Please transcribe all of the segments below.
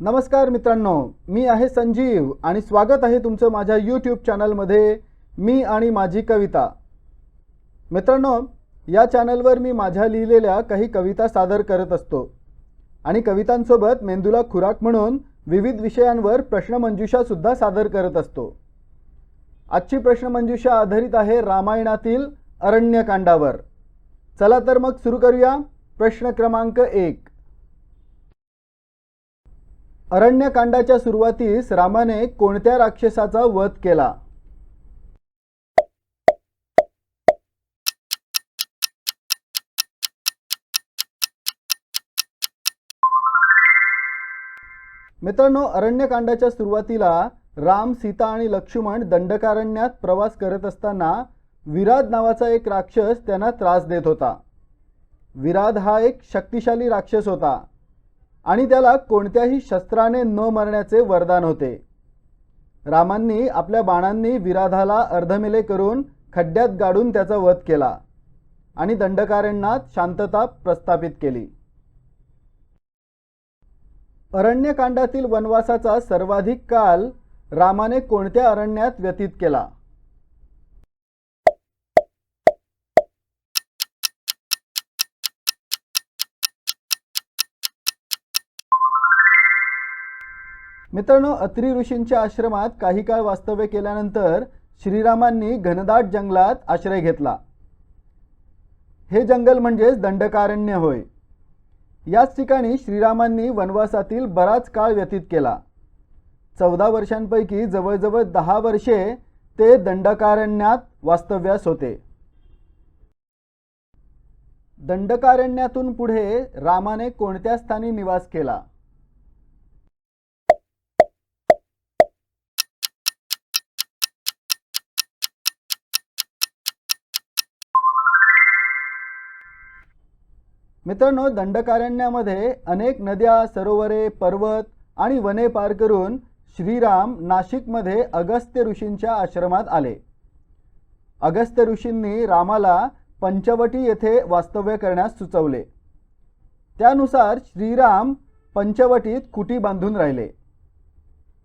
नमस्कार मित्रांनो मी आहे संजीव आणि स्वागत आहे तुमचं माझ्या यूट्यूब चॅनलमध्ये मी आणि माझी कविता. मित्रांनो या चॅनलवर मी माझ्या लिहिलेल्या काही कविता सादर करत असतो. आणि कवितांसोबत मेंदूला खुराक म्हणून विविध विषयांवर प्रश्नमंजुषासुद्धा सादर करत असतो. आजची प्रश्नमंजुषा आधारित आहे रामायणातील अरण्यकांडावर. चला तर मग सुरू करूया प्रश्न क्रमांक एक. अरण्यकांडाच्या सुरुवातीस रामाने कोणत्या राक्षसाचा वध केला? मित्रांनो अरण्यकांडाच्या सुरुवातीला राम सीता आणि लक्ष्मण दंडकारण्यात प्रवास करत असताना विराध नावाचा एक राक्षस त्यांना त्रास देत होता. विराध हा एक शक्तिशाली राक्षस होता. आणि त्याला कोणत्याही शस्त्राने न मरण्याचे वरदान होते. रामांनी आपल्या बाणांनी विराधाला अर्धमेले करून खड्ड्यात गाडून त्याचा वध केला आणि दंडकारण्यात शांतता प्रस्थापित केली. अरण्यकांडातील वनवासाचा सर्वाधिक काल रामाने कोणत्या अरण्यात व्यतीत केला? मित्रांनो अत्री ऋषींच्या आश्रमात काही काळ वास्तव्य केल्यानंतर श्रीरामांनी घनदाट जंगलात आश्रय घेतला. हे जंगल म्हणजेच दंडकारण्य होय. याच ठिकाणी श्रीरामांनी वनवासातील बराच काळ व्यतीत केला. चौदा वर्षांपैकी जवळजवळ दहा वर्षे ते दंडकारण्यात वास्तव्यास होते. दंडकारण्यातून पुढे रामाने कोणत्या स्थानी निवास केला? मित्रांनो दंडकारण्यामध्ये अनेक नद्या सरोवरे पर्वत आणि वने पार करून श्रीराम नाशिकमध्ये अगस्त्य ऋषींच्या आश्रमात आले. अगस्त्य ऋषींनी रामाला पंचवटी येथे वास्तव्य करण्यास सुचवले. त्यानुसार श्रीराम पंचवटीत कुटी बांधून राहिले.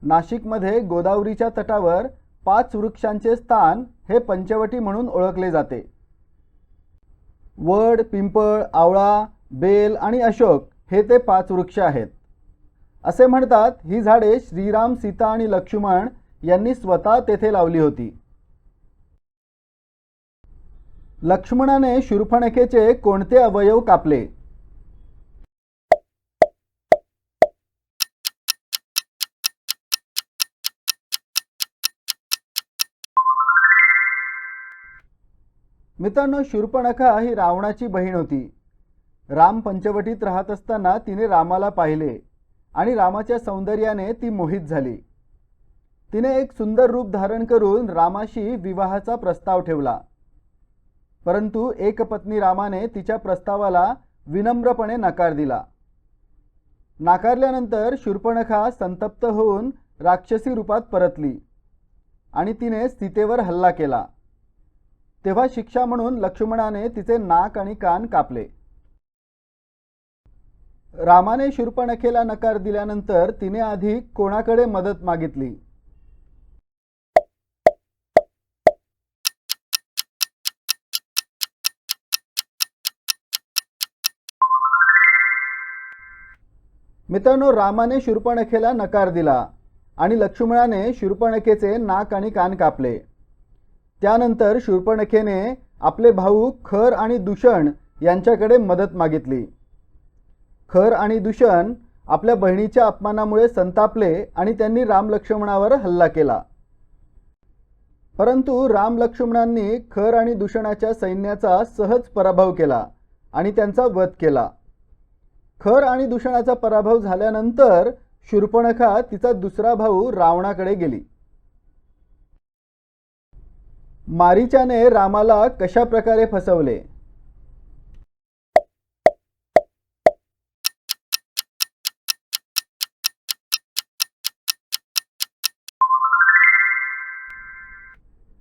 नाशिकमध्ये गोदावरीच्या तटावर पाच वृक्षांचे स्थान हे पंचवटी म्हणून ओळखले जाते. वड पिंपळ आवळा बेल आणि अशोक हे ते पाच वृक्ष आहेत. असे म्हणतात ही झाडे श्रीराम सीता आणि लक्ष्मण यांनी स्वतः तेथे लावली होती. लक्ष्मणाने शूर्पणखेचे कोणते अवयव कापले? मित्रांनो शूर्पणखा ही रावणाची बहीण होती. राम पंचवटीत राहत असताना तिने रामाला पाहिले आणि रामाच्या सौंदर्याने ती मोहित झाली. तिने एक सुंदर रूप धारण करून रामाशी विवाहाचा प्रस्ताव ठेवला. परंतु एक पत्नी रामाने तिच्या प्रस्तावाला विनम्रपणे नकार दिला. नाकारल्यानंतर शूर्पणखा संतप्त होऊन राक्षसी रूपात परतली आणि तिने सीतेवर हल्ला केला. तेव्हा शिक्षा म्हणून लक्ष्मणाने तिचे नाक आणि कान कापले. रामाने शूर्पणखेला नकार दिल्यानंतर तिने आधी कोणाकडे मदत मागितली? मित्रांनो रामाने शूर्पणखेला नकार दिला आणि लक्ष्मणाने शूर्पणखेचे नाक आणि कान कापले. त्यानंतर शूर्पणखेने आपले भाऊ खर आणि दूषण यांच्याकडे मदत मागितली. खर आणि दूषण आपल्या बहिणीच्या अपमानामुळे संतापले आणि त्यांनी राम लक्ष्मणावर हल्ला केला. परंतु राम लक्ष्मणांनी खर आणि दूषणाच्या सैन्याचा सहज पराभव केला आणि त्यांचा वध केला. खर आणि दूषणाचा पराभव झाल्यानंतर शूर्पणखा तिचा दुसरा भाऊ रावणाकडे गेली. मारीचाने रामाला कशा प्रकारे फसवले?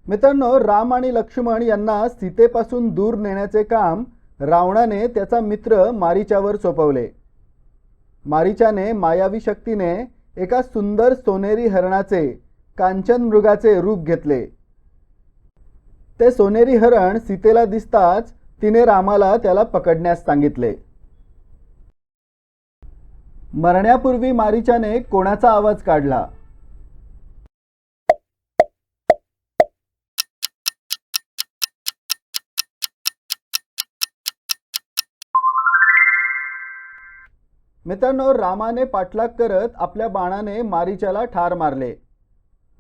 मित्रांनो राम आणि लक्ष्मण यांना सीतेपासून दूर नेण्याचे काम रावणाने त्याचा मित्र मारीच्यावर सोपवले. मारीच्याने मायावी शक्तीने एका सुंदर सोनेरी हरणाचे कांचन मृगाचे रूप घेतले. ते सोनेरी हरण सीतेला दिसताच तिने रामाला त्याला पकडण्यास सांगितले. मरण्यापूर्वी मारीच्याने कोणाचा आवाज काढला? मित्रांनो रामाने पाठलाग करत आपल्या बाणाने मारीच्याला ठार मारले.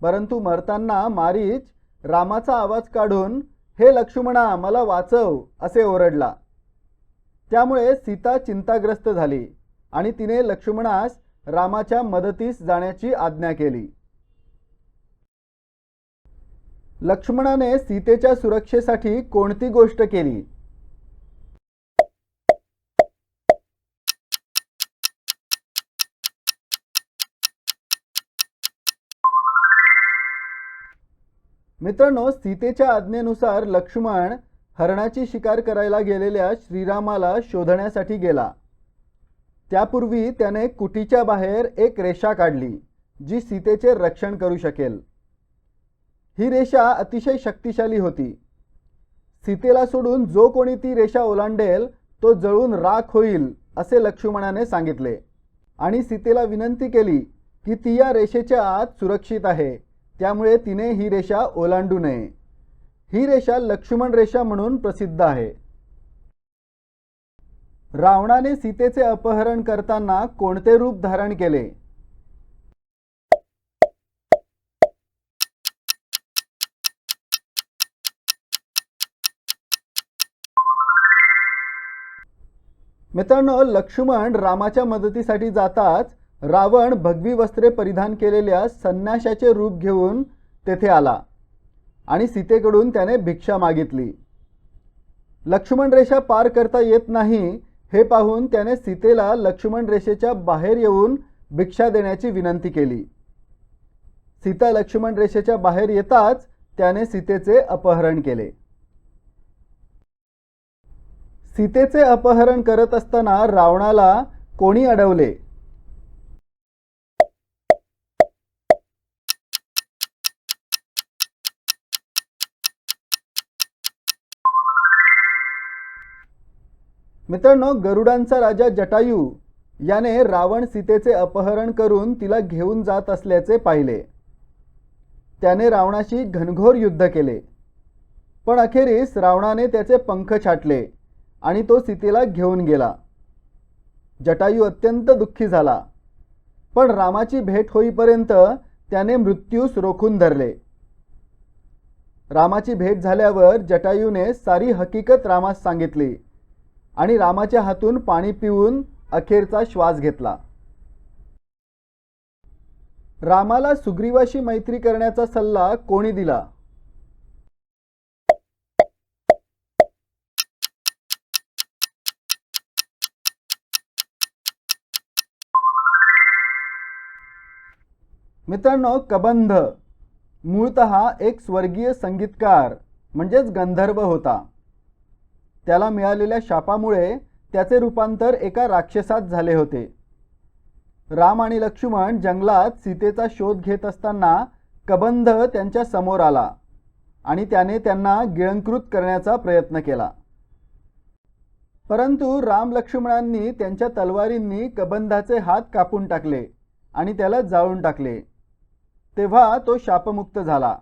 परंतु मरताना मारीच रामाचा आवाज काढून हे लक्ष्मणा मला वाचव असे ओरडला. त्यामुळे सीता चिंताग्रस्त झाली आणि तिने लक्ष्मणास रामाच्या मदतीस जाण्याची आज्ञा केली. लक्ष्मणाने सीतेच्या सुरक्षेसाठी कोणती गोष्ट केली? मित्रांनो सीतेच्या आज्ञेनुसार लक्ष्मण हरणाची शिकार करायला गेलेल्या श्रीरामाला शोधण्यासाठी गेला. त्यापूर्वी त्याने कुटीच्या बाहेर एक रेषा काढली जी सीतेचे रक्षण करू शकेल. ही रेषा अतिशय शक्तिशाली होती. सीतेला सोडून जो कोणी ती रेषा ओलांडेल तो जळून राख होईल असे लक्ष्मणाने सांगितले. आणि सीतेला विनंती केली की ती या रेषेच्या आत सुरक्षित आहे. त्यामुळे तिने ही रेषा ओलांडू नये. ही रेषा लक्ष्मण रेषा म्हणून प्रसिद्ध आहे. रावणाने सीतेचे अपहरण करताना कोणते रूप धारण केले? मित्रांनो लक्ष्मण रामाच्या मदतीसाठी जाताच रावण भगवी वस्त्रे परिधान केलेल्या संन्याशाचे रूप घेऊन तेथे आला आणि सीतेकडून त्याने भिक्षा मागितली. लक्ष्मण रेषा पार करता येत नाही हे पाहून त्याने सीतेला लक्ष्मण रेषेच्या बाहेर येऊन भिक्षा देण्याची विनंती केली. सीता लक्ष्मण रेषेच्या बाहेर येताच त्याने सीतेचे अपहरण केले. सीतेचे अपहरण करत असताना रावणाला कोणी अडवले? मित्रांनो गरुडांचा राजा जटायू याने रावण सीतेचे अपहरण करून तिला घेऊन जात असल्याचे पाहिले. त्याने रावणाशी घनघोर युद्ध केले. पण अखेरीस रावणाने त्याचे पंख छाटले आणि तो सीतेला घेऊन गेला. जटायू अत्यंत दुःखी झाला. पण रामाची भेट होईपर्यंत त्याने मृत्यूस रोखून धरले. रामाची भेट झाल्यावर जटायूने सारी हकीकत रामास सांगितली. आणि रामाच्या हातून पाणी पिऊन अखेरचा श्वास घेतला. रामाला सुग्रीवाशी मैत्री करण्याचा सल्ला कोणी दिला? मित्रांनो कबंध. मूळत एक स्वर्गीय संगीतकार म्हणजेच गंधर्व होता. त्याला मिळालेल्या शापामुळे त्याचे रूपांतर एका राक्षसात झाले होते. राम आणि लक्ष्मण जंगलात सीतेचा शोध घेत असताना कबंध त्यांच्यासमोर आला आणि त्याने त्यांना गिळंकृत करण्याचा प्रयत्न केला. परंतु राम लक्ष्मणांनी त्यांच्या तलवारींनी कबंधाचे हात कापून टाकले आणि त्याला जाळून टाकले. तेव्हा तो शापमुक्त झाला.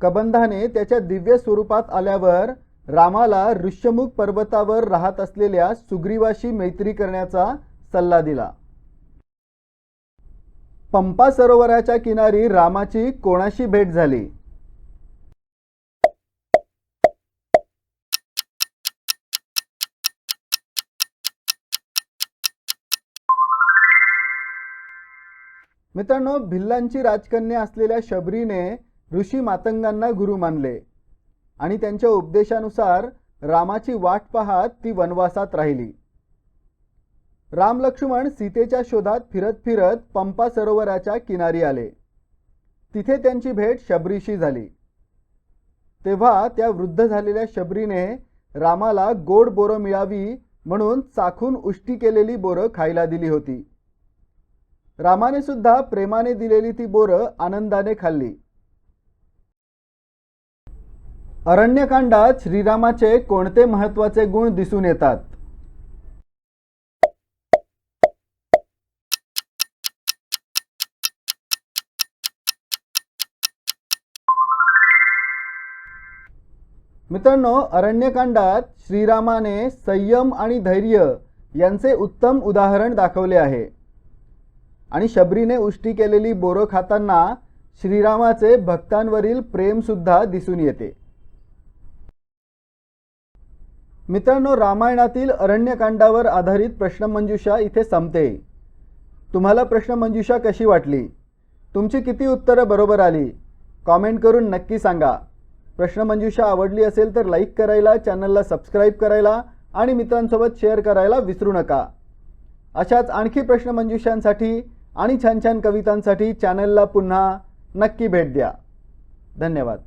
कबंधाने त्याच्या दिव्य स्वरूपात आल्यावर रामाला ऋष्यमुख पर्वतावर राहत असलेल्या सुग्रीवाशी मैत्री करण्याचा सल्ला दिला. पंपा सरोवराच्या किनारी रामाची कोणाशी भेट झाली? मित्रांनो भिल्लांची राजकन्या असलेल्या शबरीने ऋषी मातंगांना गुरु मानले. आणि त्यांच्या उपदेशानुसार रामाची वाट पाहत ती वनवासात राहिली. राम लक्ष्मण सीतेच्या शोधात फिरत फिरत पंपा सरोवराच्या किनारी आले. तिथे त्यांची भेट शबरीशी झाली. तेव्हा त्या वृद्ध झालेल्या शबरीने रामाला गोड बोरं मिळावी म्हणून चाखून उष्टी केलेली बोरं खायला दिली होती. रामाने सुद्धा प्रेमाने दिलेली ती बोरं आनंदाने खाल्ली. अरण्यकांडात श्रीरामाचे कोणते महत्त्वाचे गुण दिसून येतात? मित्रांनो अरण्यकांडात श्रीरामाने संयम आणि धैर्य यांचे उत्तम उदाहरण दाखवले आहे. आणि शबरीने उष्टी केलेली बोरं खाताना श्रीरामाचे भक्तांवरील प्रेमसुद्धा दिसून येते. मित्रांनो रामायणातील अरण्यकांडावर आधारित प्रश्नमंजुषा इथे संपते. तुम्हाला प्रश्नमंजुषा कशी वाटली? तुमची किती उत्तरं बरोबर आली? कॉमेंट करून नक्की सांगा. प्रश्नमंजुषा आवडली असेल तर लाईक करायला चॅनलला सबस्क्राईब करायला आणि मित्रांसोबत शेअर करायला विसरू नका. अशाच आणखी प्रश्नमंजुषांसाठी आणि छान छान कवितांसाठी चॅनलला पुन्हा नक्की भेट द्या. धन्यवाद.